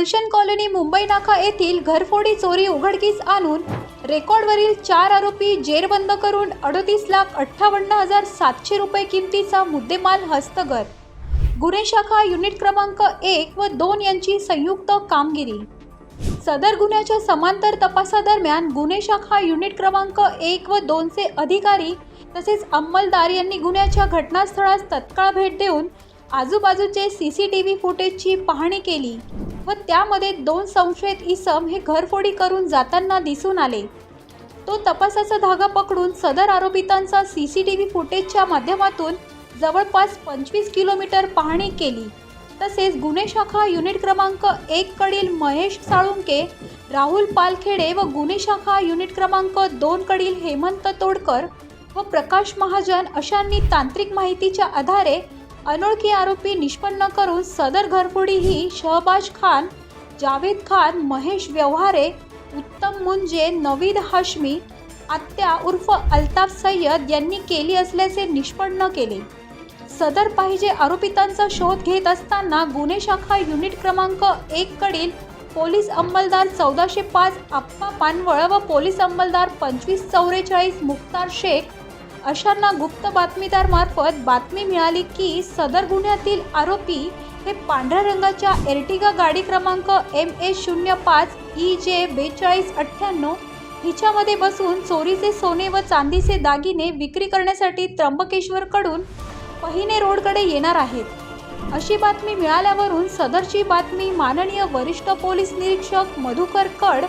Gulshan colony Mumbai नाका येथील घरफोडी चोरी उघडकीस आणून रेकॉर्डवरील चार आरोपी जेरबंद करून अडतीस लाख अठ्ठावन्न हजार सातशे रुपये किमतीचा मुद्देमाल हस्तगत. गुन्हे शाखा युनिट क्रमांक एक व दोन यांची संयुक्त कामगिरी. सदर गुन्ह्याच्या समांतर तपासादरम्यान गुन्हे शाखा युनिट क्रमांक एक व दोनचे अधिकारी तसेच अंमलदार यांनी गुन्ह्याच्या घटनास्थळास तत्काळ भेट देऊन आजूबाजूचे सी सी टी व्ही फुटेजची पाहणी केली. व त्यामध्ये दोन संशयित इसम हे घरफोडी करून जाताना दिसून आले. तो तपासाचा धागा पकडून सदर आरोपितांचा सी सी टी व्ही फुटेजच्या माध्यमातून जवळपास पंचवीस किलोमीटर पाहणी केली. तसेच गुन्हे शाखा युनिट क्रमांक एक कडील महेश साळुंके राहुल पालखेडे व गुन्हे शाखा युनिट क्रमांक दोन कडील हेमंत तोडकर व प्रकाश महाजन अशांनी तांत्रिक माहितीच्या आधारे अनोळखी आरोपी निष्पन्न करून सदर घरफोडी ही शहबाज खान जावेद खान महेश व्यवहारे उत्तम मुंजे नवीद हाशमी आत्या उर्फ अल्ताफ सय्यद यांनी केली असल्याचे निष्पन्न केले. सदर पाहिजे आरोपितांचा शोध घेत असताना गुन्हे शाखा युनिट क्रमांक एक कडील पोलीस अंमलदार चौदाशे पाच आप्पा पानवळ व पोलीस अंमलदार पंचवीस चौवेचाळीस मुख्तार शेख अशांना गुप्त बातमीदारमार्फत बातमी मिळाली की सदर गुन्ह्यातील आरोपी हे पांढऱ्या रंगाच्या एर्टिगा गाडी क्रमांक एम ए शून्य पाच ई जे बेचाळीस अठ्ठ्याण्णव हिच्यामध्ये बसून चोरीचे सोने व चांदीचे दागिने विक्री करण्यासाठी त्र्यंबकेश्वरकडून पहिने रोडकडे येणार आहेत. अशी बातमी मिळाल्यावरून सदरची बातमी माननीय वरिष्ठ पोलीस निरीक्षक मधुकर कड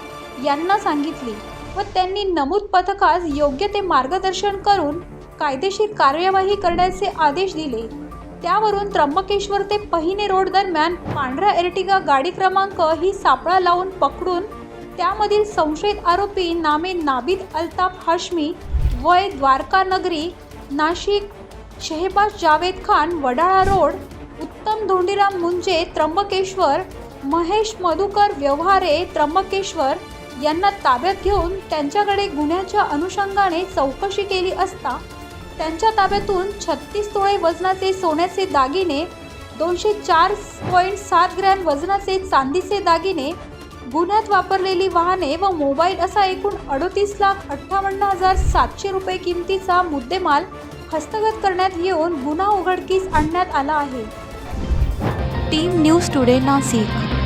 यांना सांगितली. व त्यांनी नमूद पथकास योग्य ते मार्गदर्शन करून कायदेशीर कार्यवाही करण्याचे आदेश दिले. त्यावरून त्र्यंबकेश्वर ते पहिने रोड दरम्यान पांढरा एर्टिगा गाडी क्रमांक ही सापळा लावून पकडून त्यामधील संशयित आरोपी नामे नाबिद अल्ताफ हाशमी वय द्वारका नगरी नाशिक शेहबाज जावेद खान वडाळा रोड उत्तम धोंडीराम मुंजे त्र्यंबकेश्वर महेश मधुकर व्यवहारे त्र्यंबकेश्वर यांना ताब्यात घेऊन त्यांच्याकडे गुन्ह्याच्या अनुषंगाने चौकशी केली असता त्यांच्या ताब्यातून छत्तीस तोळे वजनाचे सोन्याचे दागिने दोनशे चार पॉईंट सात ग्रॅम वजनाचे चांदीचे दागिने गुन्ह्यात वापरलेली वाहने व मोबाईल असा एकूण अडतीस लाख अठ्ठावन्न हजार सातशे रुपये किमतीचा मुद्देमाल हस्तगत करण्यात येऊन गुन्हा उघडकीस आणण्यात आला आहे. Team news today Nashik.